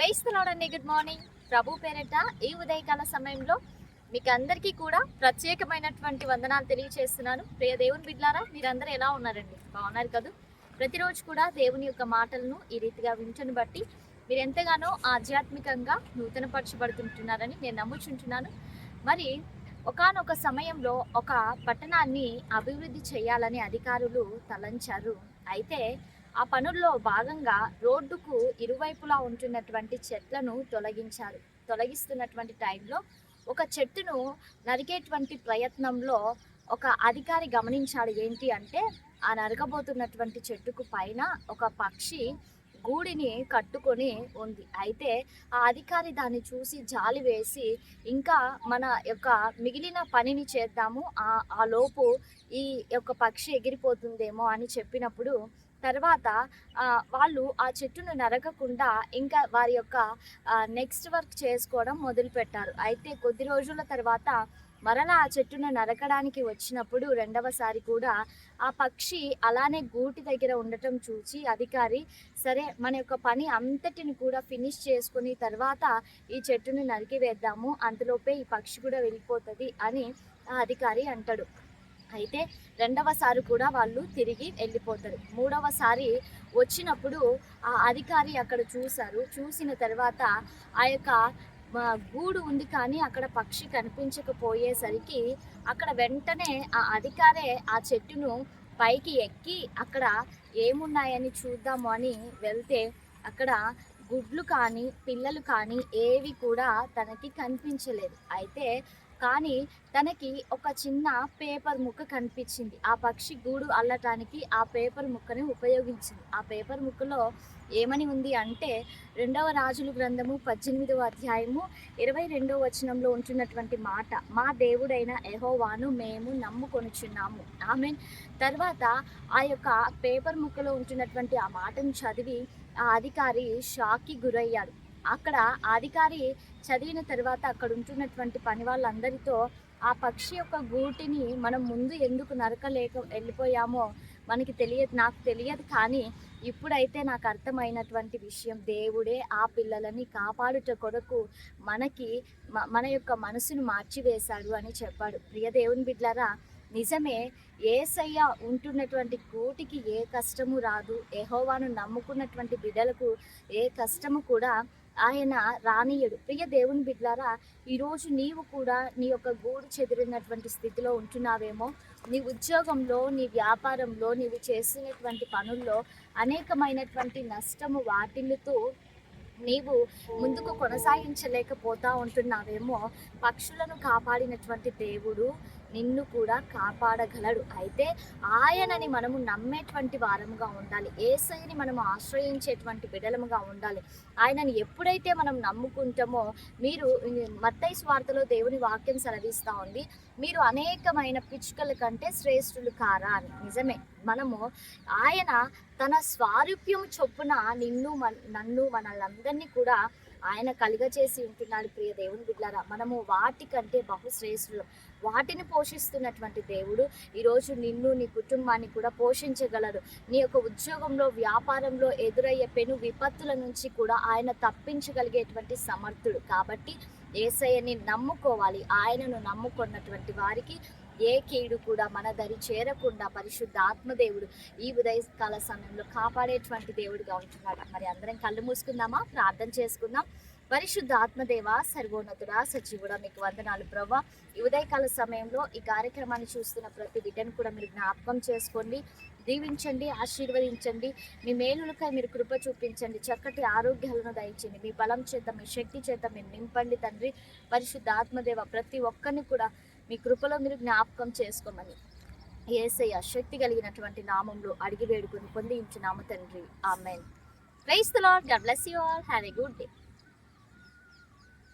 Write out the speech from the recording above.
క్రైస్తలోడండి good morning ప్రభు పేరట ఈ ఉదయకాల సమయంలో మీకు అందరికీ కూడా ప్రత్యేకమైనటువంటి వందనాలు తెలియచేస్తున్నాను. ప్రియ దేవుని బిడ్లారా మీరందరూ ఎలా ఉన్నారండి? బాగున్నారు కదా? ప్రతిరోజు కూడా దేవుని యొక్క మాటలను ఈ రీతిగా వింటను బట్టి మీరు ఎంతగానో ఆధ్యాత్మికంగా నూతనపరచబడుతుంటున్నారని నేను నమ్ముచుంటున్నాను. మరి ఒకానొక సమయంలో ఒక పట్టణాన్ని అభివృద్ధి చేయాలని అధికారులు తలంచారు. అయితే ఆ పనుల్లో భాగంగా రోడ్డుకు ఇరువైపులా ఉంటున్నటువంటి చెట్లను తొలగించారు. తొలగిస్తున్నటువంటి టైంలో ఒక చెట్టును నరికేటువంటి ప్రయత్నంలో ఒక అధికారి గమనించాడు. ఏంటి అంటే ఆ నరకబోతున్నటువంటి చెట్టుకు పైన ఒక పక్షి గూడిని కట్టుకొని ఉంది. అయితే ఆ అధికారి దాన్ని చూసి జాలి వేసి ఇంకా మన యొక్క మిగిలిన పనిని చేద్దాము. ఆ ఆ లోపు ఈ యొక్క పక్షి ఎగిరిపోతుందేమో అని చెప్పినప్పుడు తర్వాత వాళ్ళు ఆ చెట్టును నరకకుండా ఇంకా వారి యొక్క నెక్స్ట్ వర్క్ చేసుకోవడం మొదలుపెట్టారు. అయితే కొద్ది రోజుల తర్వాత మరలా ఆ చెట్టును నరకడానికి వచ్చినప్పుడు రెండవసారి కూడా ఆ పక్షి అలానే గూటి దగ్గర ఉండటం చూసి అధికారి సరే మన యొక్క పని అంతటిని కూడా ఫినిష్ చేసుకుని తర్వాత ఈ చెట్టును నరికివేద్దాము అంతలోపే ఈ పక్షి కూడా వెళ్ళిపోతుంది అని ఆ అధికారి అంటాడు. అయితే రెండవసారి కూడా వాళ్ళు తిరిగి వెళ్ళిపోతారు. మూడవసారి వచ్చినప్పుడు ఆ అధికారి అక్కడ చూశారు. చూసిన తర్వాత ఆ యొక్క గూడు ఉంది కానీ అక్కడ పక్షి కనిపించకపోయేసరికి అక్కడ వెంటనే ఆ అధికారే ఆ చెట్టును పైకి ఎక్కి అక్కడ ఏమున్నాయని చూద్దాము అని వెళ్తే అక్కడ గుడ్లు కానీ పిల్లలు కానీ ఏవి కూడా తనకి కనిపించలేదు. అయితే కానీ తనకి ఒక చిన్న పేపర్ ముక్క కనిపించింది. ఆ పక్షి గూడు అల్లటానికి ఆ పేపర్ ముక్కని ఉపయోగించింది. ఆ పేపర్ ముక్కలో ఏమని ఉంది అంటే రెండవ రాజుల గ్రంథము పద్దెనిమిదవ అధ్యాయము ఇరవై రెండవ వచనంలో ఉంటున్నటువంటి మాట మా దేవుడైన ఎహోవాను మేము నమ్ముకొనుచున్నాము. ఆమె తర్వాత ఆ యొక్క పేపర్ ముక్కలో ఉంటున్నటువంటి ఆ మాటను చదివి ఆ అధికారి షాక్కి గురయ్యాడు. అక్కడ అధికారి చదివిన తర్వాత అక్కడ ఉంటున్నటువంటి పని వాళ్ళందరితో ఆ పక్షి యొక్క గూటిని మనం ముందు ఎందుకు నరకలేక వెళ్ళిపోయామో మనకి తెలియదు నాకు తెలియదు కానీ ఇప్పుడైతే నాకు అర్థమైనటువంటి విషయం దేవుడే ఆ పిల్లలని కాపాడుట కొరకు మనకి మన యొక్క మనసును మార్చివేశాడు అని చెప్పాడు. ప్రియ దేవుని బిడ్లరా నిజమే ఏసయ్య ఉంటున్నటువంటి కోటికి ఏ కష్టము రాదు. ఎహోవాను నమ్ముకున్నటువంటి బిడ్డలకు ఏ కష్టము కూడా ఆయన రానియడు ప్రియ దేవుని బిడ్లారా ఈరోజు నీవు కూడా నీ యొక్క గూడు చెదిరినటువంటి స్థితిలో ఉంటున్నావేమో. నీ ఉద్యోగంలో నీ వ్యాపారంలో నీవు చేసినటువంటి పనుల్లో అనేకమైనటువంటి నష్టము వాటిల్లుతూ నీవు ముందుకు కొనసాగించలేకపోతా ఉంటున్నావేమో. పక్షులను కాపాడినటువంటి దేవుడు నిన్ను కూడా కాపాడగలడు. అయితే ఆయనని మనము నమ్మేటువంటి వారముగా ఉండాలి. ఏసైని మనం ఆశ్రయించేటువంటి బిడలముగా ఉండాలి. ఆయనని ఎప్పుడైతే మనం నమ్ముకుంటామో మీరు మత్తై స్వార్థలో దేవుని వాక్యం సెలవిస్తూ ఉంది. మీరు అనేకమైన పిచ్చుకల కంటే శ్రేష్ఠులు కారా అని. నిజమే. మనము ఆయన తన స్వారూప్యం చొప్పున నిన్ను మన నన్ను మనల్ని కూడా ఆయన కలుగచేసి ఉంటున్నాడు ప్రియ దేవుని బిడ్డారా మనము వాటికంటే బహుశ్రేష్ఠులు. వాటిని పోషిస్తున్నటువంటి దేవుడు ఈరోజు నిన్ను నీ కుటుంబాన్ని కూడా పోషించగలరు నీ యొక్క ఉద్యోగంలో వ్యాపారంలో ఎదురయ్యే పెను విపత్తుల నుంచి కూడా ఆయన తప్పించగలిగేటువంటి సమర్థుడు. కాబట్టి ఏసయ్యని నమ్ముకోవాలి. ఆయనను నమ్ముకున్నటువంటి వారికి ఏ కీడు కూడా మన దరి చేరకుండా పరిశుద్ధ ఆత్మదేవుడు ఈ ఉదయకాల సమయంలో కాపాడేటువంటి దేవుడిగా ఉంటున్నాడు. మరి అందరం కళ్ళు మూసుకుందామా? ప్రార్థన చేసుకుందాం. పరిశుద్ధ ఆత్మదేవ సర్వోన్నతుడా సజీవుడా మీకు వందనాలు ప్రభా ఈ ఉదయకాల సమయంలో ఈ కార్యక్రమాన్ని చూస్తున్న ప్రతి బిడ్డను కూడా మీరు జ్ఞాపకం చేసుకోండి. దీవించండి ఆశీర్వదించండి. మీ మేలులకై మీరు కృప చూపించండి. చక్కటి ఆరోగ్యాలను దయచండి మీ బలం చేత మీ శక్తి చేత మీరు నింపండి తండ్రి. పరిశుద్ధ ఆత్మదేవ ప్రతి ఒక్కరిని కూడా మీ కృపలో మీరు జ్ఞాపకం చేసుకోమని ఏసయ్య శక్తి కలిగినటువంటి నామంలో అడిగి వేడుకొని పొందించున్నాము తండ్రి. Amen. Praise the Lord God bless you all have a good day